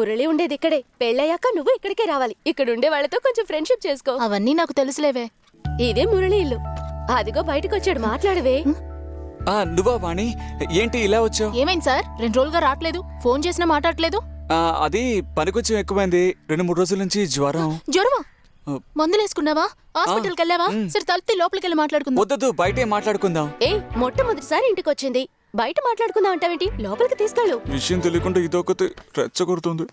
మురళి ఉండేది ఇక్కడే. పెళ్ళయ్యాక నువ్వు ఇక్కడికే రావాలి. ఇక్కడ ఉండే వాళ్ళతో కొంచెం ఫ్రెండ్షిప్ చేసుకో. అవన్నీ నాకు తెలుసులేవే. ఇదే మురళి ఇల్లు. అదిగో బయటకు వచ్చాడు మాట్లాడవే ఆ నువ్వా వాణి? ఏంటి ఇలా వచ్చావు? ఏమైంది సార్? రెండు రోజులుగా రావట్లేదు. ఫోన్ చేసినా మాట్లాడట్లేదు. అది పని కొంచెం ఎక్కువైంది. రెండు మూడు రోజుల నుంచి జ్వరం. జ్వరమా. మందులేసుకున్నావా? హాస్పిటల్కి వెళ్ళావా. సరే తలుపుతి లోపలికి వెళ్ళి మాట్లాడుకుందాం. వద్దదు బయటే మాట్లాడుకుందాం. ఏ మొట్టమొదటిసారి ఇంటికి వచ్చింది బయట మాట్లాడుకుందాం అంటావేంటి? లోపలికి తీసుకెళ్ళు. విషయం తెలియకుండా ఇదొకటి రెచ్చగొడుతుంది.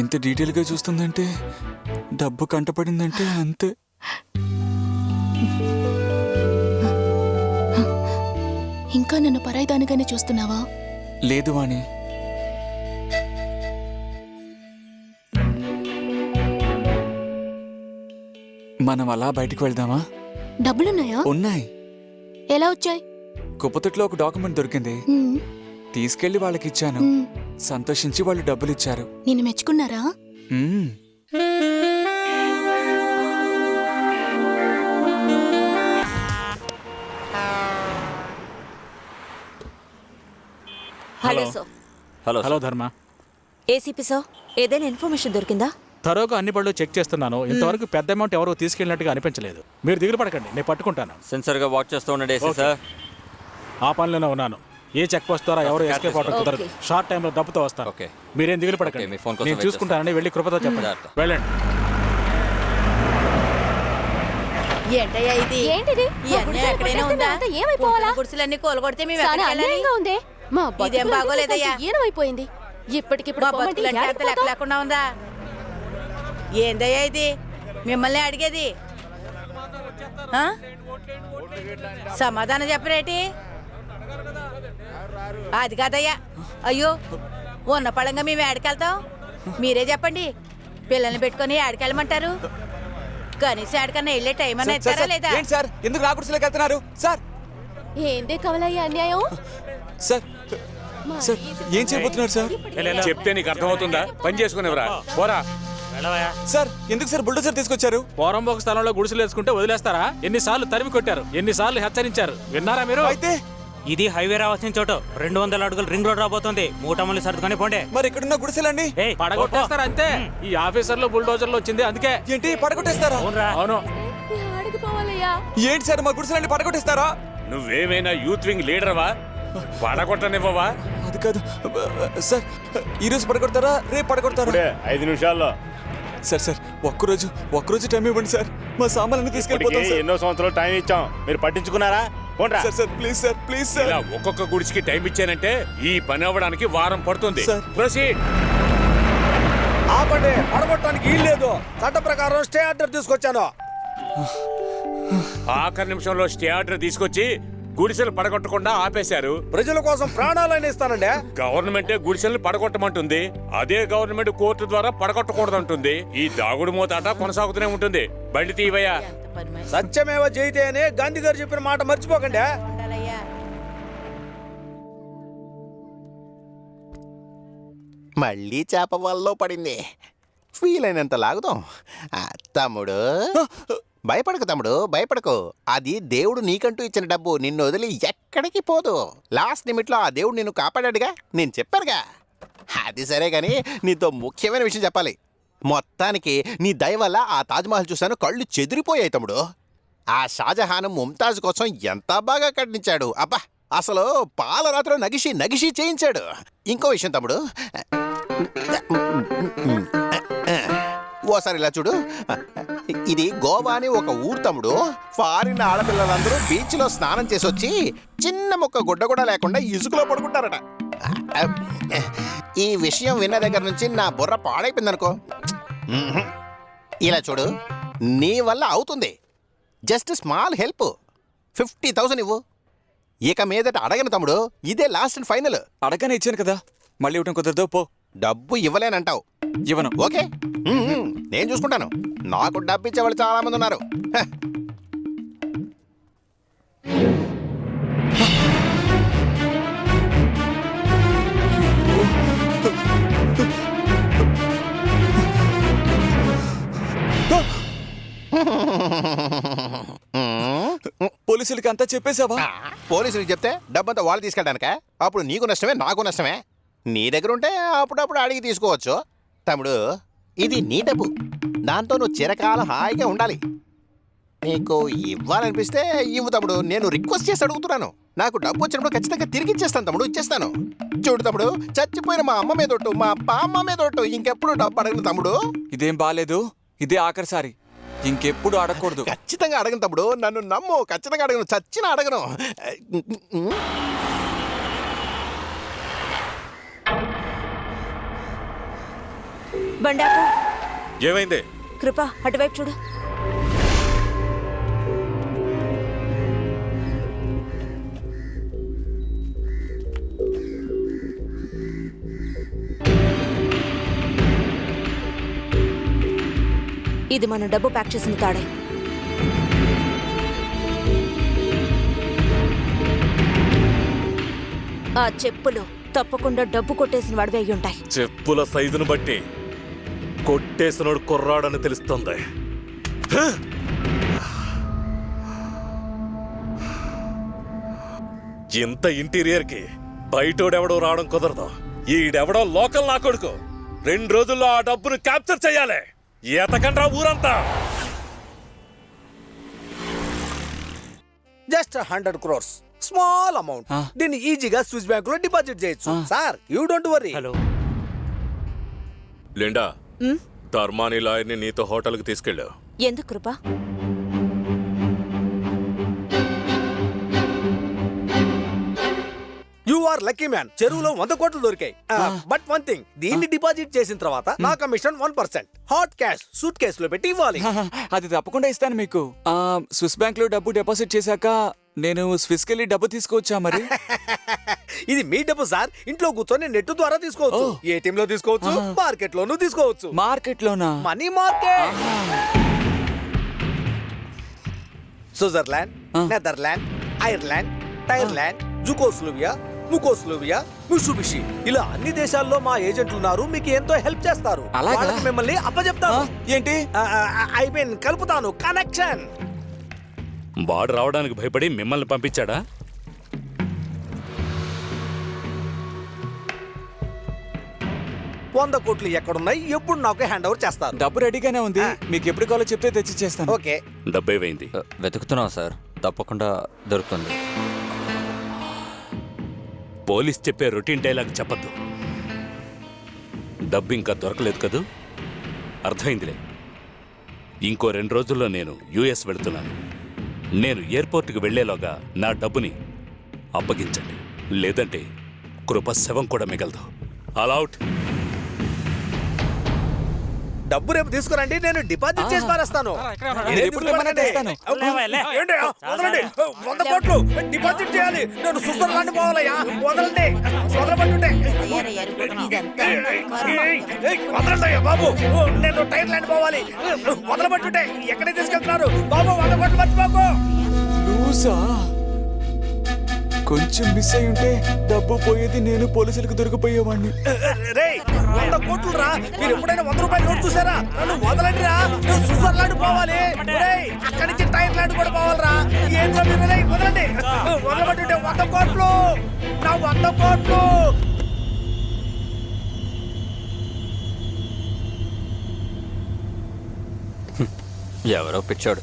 ఇంత డీటెయిల్గా చూస్తుందంటే డబ్బు కంటపడిందంటే అంతే. ఇంకా నన్ను పరాయిదానిగానే చూస్తున్నావా? లేదు వాణి. మనం అలా బయటికి వెళ్దామా? డబ్బులున్నాయా? ఉన్నాయి. ఎలా వచ్చాయి? కుప్పతొట్లో ఒక డాక్యుమెంట్ దొరికింది. తీసుకెళ్ళి వాళ్ళకి ఇచ్చాను సంతోషించి వాళ్ళు డబ్బులు ఇచ్చారు నిన్ను మెచ్చుకున్నారా? మ్మ్. Hello hello hello Dharma. ACP so ఏదైనా ఇన్ఫర్మేషన్ దొరికిందా? తరోగా అన్ని పళ్ళు చెక్ చేస్తున్నాను. ఇంతవరకు పెద్ద అమౌంట్ ఎవరు తీసుకెళ్ళినట్టుగా అనిపించలేదు. మీరు దిగులు పడకండి నేను పట్టుకుంటాను. సెన్సర్గా వాచ్ చేస్తూ ఉండండి ఓకే. సార్ ఆ పనిలోనే ఉన్నాను. ఏ చెక్ పోస్ట్ ద్వారా ఎవరు ఎస్కేప్ అవడం కుదరదు. షార్ట్ టైంలో డబ్బుతో వస్తాను. ఓకే. మీరేం దిగులు ఓకే, పడకండి. మీ ఫోన్ కోసం నేను వెయిట్ చూసుకుంటానని వెళ్ళి కృపతో చెప్పండి. జాగ్రత్త. వెళ్ళండి. ఏంటయ్యా ఇది? ఏంటిది? ఈ మా అన్యాయం గుడిసెలు ఎక్కడైనా కొట్టేస్తే ఉందా? మేమంతా ఏమైపోవాలా? ఉంటున్న గుడిసెలన్నీ కోలగొడితే మేము చాలా ఎక్కడికి వెళ్ళాలి? అన్యాయంగా ఉందే. మా ఇదేం బాగోలేదయ్యా. ఏనమైపోయింది ఇప్పటికిప్పుడు మా పొమ్మంటే బతుకులంటే యాడికి అంత లెక్క పోతావ్? లేకుండా ఉందా? ఏందయ్యా ఇది? మిమ్మల్ని అడిగేది? సమాధానం చెప్పరేటి? అది కాదయ్యా. అయ్యో ఉన్న పళంగా మేము ఏడకెళ్తాం. మీరే చెప్పండి. పిల్లల్ని పెట్టుకొని ఏడకెళ్ళమంటారు? కనీసం ఏడకన్నా వెళ్ళే టైం అన్నా ఇస్తారా సార్, లేదా? సార్? ఎందుకు నా గుడిసెలోకి వెళ్తున్నారు? సార్! ఏందే కవలయ్య అన్యాయం? సార్ సార్ ఏం చేయబోతున్నారు సార్? చెప్తే నీకు అర్థమవుతుందా? పని చేసుకునేవరా? పోరా. సార్ ఎందుకు సార్ బుల్డోజర్ తీసుకొచ్చారు? పోరంబోక స్థలంలో గుడిసెలు వేసుకుంటే వదిలేస్తారా? ఎన్నిసార్లు తరిమి కొట్టారు ఎన్నిసార్లు హెచ్చరించారు? విన్నారా మీరు? అయితే? ఇది హైవే రావాల్సిన చోటు. రెండు వందల అడుగులు రింగ్ రోడ్ రాబోతుంది. మూటమ్మలు సర్దుకొని పోండి. మరి ఇక్కడున్న గుడిసెలండి ఏయ్, పడగొట్టేస్తారు అంతే? ఈ ఆఫీసర్లు బుల్డోజర్లు వచ్చింది అందుకే. ఏంటి? పడగొట్టేస్తారా? అవునురా. అవును. ఏంటి? సార్ మా గుడిసెలండి పడగొట్టేస్తారా? నువ్వేమైనా యూత్ వింగ్ లీడర్వా? పడగొట్టనివ్వవా? అది కాదు. సార్ ఈ రోజు పడగొడతారా? రేపు పడగొడతారా? ఐదు నిమిషాల్లో. సార్ సార్ ఒక్కరోజు ఒక్కరోజు టైం ఇవ్వండి సార్. మా సామాన్లన్నీ తీసుకెళ్ళిపోతాం సార్. ఎన్నో సంవత్సరాలు టైం ఇచ్చాం. మీరు పట్టించుకున్నారా? Sir sir please sir please sir. ఇలా ఒక్కొక్క గుడికి టైం ఇచ్చానంటే ఈ పని అవ్వడానికి వారం పడుతుంది. సార్. ప్రొసీడ్. ఆపండి. పడగొట్టడానికి వీలు లేదు. చట్ట ప్రకారం స్టే ఆర్డర్ తీసుకొచ్చాను. ఆఖరి నిమిషంలో స్టే ఆర్డర్ తీసుకొచ్చి గుడిసెలు పడగొట్టకుండా ఆపేశారు. ప్రజల కోసం ప్రాణాలని ఇస్తానండి. గవర్నమెంటే గుడిసెలను పడగొట్టమంటుంది. అదే గవర్నమెంట్ కోర్టు ద్వారా పడగొట్టకూడదంటుంది. ఈ దాగుడు మూతాట కొనసాగుతూనే ఉంటుంది. బండి తీవయ్యా. సత్యమేవ జయితే అని గాంధీ గారు చెప్పిన మాట మర్చిపోకండి. మళ్ళీ చేప వల్లో పడింది. ఫీల్ అయినంత లాగుదాం. ఆ, తమ్ముడు. భయపడకు తమ్ముడు భయపడకు. అది దేవుడు నీకంటూ ఇచ్చిన డబ్బు నిన్ను వదిలి ఎక్కడికి పోదు. లాస్ట్ నిమిట్లో ఆ దేవుడు నిన్ను కాపాడాడుగా? నేను చెప్పారుగా అది సరే కానీ నీతో ముఖ్యమైన విషయం చెప్పాలి. మొత్తానికి నీ దయ వల్ల ఆ తాజ్మహల్ చూశాను కళ్ళు చెదిరిపోయాయి తమ్ముడు. ఆ షాజహాన్ ముంతాజ్ కోసం ఎంత బాగా కట్టించాడు. అబ్బా అసలు పాలరాత్రిలో నగిషి నగిషి చేయించాడు. ఇంకో విషయం తమ్ముడు. ఓసారి ఇలా చూడు. ఇది గోవా అని ఒక ఊరు తమ్ముడు. ఫారిన్ ఆడపిల్లలందరూ బీచ్లో స్నానం చేసి వచ్చి చిన్న మొక్క గుడ్డ కూడా లేకుండా ఇసుకలో పడుకుంటారట. ఈ విషయం విన్న దగ్గర నుంచి నా బుర్ర పాడైపోయిందనుకో. ఇలా చూడు నీ వల్ల అవుతుంది. Just small help. Fifty thousand ఇవ్వు. ఇక మీదట అడగను తమ్ముడు ఇదే లాస్ట్ అండ్ ఫైనల్. అడగనే ఇచ్చాను కదా. మళ్ళీ ఇవ్వడం కుదరదు పో. డబ్బు ఇవ్వలేనంటావు. ఇవ్వను. ఓకే. మ్మ్. నేను చూసుకుంటాను. నాకు డబ్బు ఇచ్చేవాళ్ళు చాలా మంది ఉన్నారు. హ. పోలీసులకి అంతా చెప్పేశావా? పోలీసులకు చెప్తే డబ్బంతా వాళ్ళు తీసుకెళ్ళడానిక? అప్పుడు నీకు నష్టమే నాకు నష్టమే. నీ దగ్గర ఉంటే అప్పుడప్పుడు అడిగి తీసుకోవచ్చు. తమ్ముడు ఇది నీ డబ్బు. దాంతో నువ్వు చిరకాలం హాయిగా ఉండాలి. నీకు ఇవ్వాలనిపిస్తే ఇవ్వు తమ్ముడు. నేను రిక్వెస్ట్ చేసి అడుగుతున్నాను. నాకు డబ్బు వచ్చినప్పుడు ఖచ్చితంగా తిరిగి ఇచ్చేస్తాను తమ్ముడు ఇచ్చేస్తాను. చూడు తమ్ముడు చచ్చిపోయిన మా అమ్మ మీద ఒట్టు మా బామ్మ మీద ఒట్టు ఇంకెప్పుడు డబ్బు అడగను తమ్ముడు. ఇదేం బాలేదు? ఇదే ఆఖరిసారి. ఇంకెప్పుడు అడగకూడదు. ఖచ్చితంగా అడగను తమ్ముడు. నన్ను నమ్ము. ఖచ్చితంగా అడగను. చచ్చిన అడగను. బండాపు ఏమైంది? కృప అటువైపు చూడు. ఇది మన డబ్బు ప్యాక్ చేసిన తాడే. ఆ చెప్పులు తప్పకుండా డబ్బు కొట్టేసిన వాడివి అయి ఉంటాయి. చెప్పుల సైజును బట్టి కొట్టేసినోడు కుర్రాడని తెలుస్తుంది! ఇంత ఇంటీరియర్కి బయటోడెవడో రావడం కుదరదు. ఈడెవడో లోకల్ నా కొడుకు. రెండు రోజుల్లో ఆ డబ్బును క్యాప్చర్ చేయాలి. ఎతకండ్రా ఊరంతా? Just hundred crores. Small amount. దీన్ని ఈజీగా స్విస్ బ్యాంక్లో డిపాజిట్ చేయొచ్చు. Sir you don't worry. Hello. Linda ధర్మాని లాయర్ని నీతో హోటల్కి తీసుకెళ్ళావు. ఎందుకు కృప? Are lucky man. చెరువులో వంద కోట్లు దొరికాయి. బట్ వన్ థింగ్ దీన్ని డిపాజిట్ చేసిన తర్వాత నా commission one percent. Hot cash suitcase లో పెట్టి ఇవ్వాలి. అది తప్పకుండా ఇస్తాను మీకు. స్విస్ బ్యాంక్లో డబ్బు డిపాజిట్ చేశాక నేను స్విస్కి వెళ్ళి డబ్బు తీసుకొచ్చా మరి? ఇది మీ డబ్బు సార్. ఇంట్లో కూర్చొని నెట్ ద్వారా తీసుకోవచ్చు. ఏటీఎం లో తీసుకోవచ్చు మార్కెట్ లోను తీసుకోవచ్చు. మార్కెట్ లోనా money market. Switzerland. Netherland Ireland టైర్లాండ్ జుకోస్లోవియా ముకోస్లోవియా మిషుబిషి ఇలా అన్ని దేశాల్లో మా ఏజెంట్లు ఉన్నారు మీకు ఎంతో హెల్ప్ చేస్తారు. అలాగా? వాళ్ళకి మిమ్మల్ని అప్పచెప్తాను ఆ, ఏంటి? ఐ మీన్ కలుపుతాను. కనెక్షన్! వాడు రావడానికి భయపడి మిమ్మల్ని పంపించాడా? వంద కోట్లు ఎక్కడున్నాయి? ఎప్పుడు నాకు హ్యాండ్ ఓవర్ చేస్తారు. డబ్బు రెడీగానే ఉంది. మీకు ఎప్పుడు కావాలో చెప్తే తెచ్చిచ్చేస్తాను. ఓకే. డబ్బేవైంది వెతుకుతున్నాం సార్. తప్పకుండా దొరుకుతుంది. పోలీస్ చెప్పే రొటీన్ డైలాగ్ చెప్పద్దు. డబ్బు ఇంకా దొరకలేదు కదూ? అర్థమైందిలే. ఇంకో రెండు రోజుల్లో నేను యుఎస్ వెళుతున్నాను. నేను ఎయిర్పోర్ట్కి వెళ్ళేలోగా నా డబ్బుని అప్పగించండి. లేదంటే కృప శవం కూడా మిగలదు. అలౌట్ డబ్బు రేపు తీసుకురండి నేను డిపాజిట్ చేసి పారేస్తాను? వదలండి. వంద కోట్లు డిపాజిట్ చేయాలి. నేను స్విట్జర్లాండ్ పోవాలయ్యా వదలండి. వదలబట్టుంటే వదలండి అయ్యా బాబు. నేను టైర్లాండ్ పోవాలి వదలబట్టుంటే ఎక్కడికి తీసుకెళ్తున్నారు? బాబు వంద కోట్లు మర్చిపోకు. లూసా? కొంచెం మిస్ అయి ఉంటే డబ్బు పోయేది నేను పోలీసులకు దొరికిపోయేవాడిని రే వంద కోట్లు రా మీరు ఎప్పుడైనా వంద రూపాయలు నోట్ చూసారా? నన్ను వదలండి రా నేను స్విట్జర్లాండ్ పోవాలి. రేయ్ అక్కడి నుంచి టైర్లాండ్ కూడా పోవాలిరా. ఏంద్రా మీరు వదలండి. వదలబట్టుంటే వంద కోట్లు. నా వంద కోట్లు. ఎవరో పిచ్చాడు.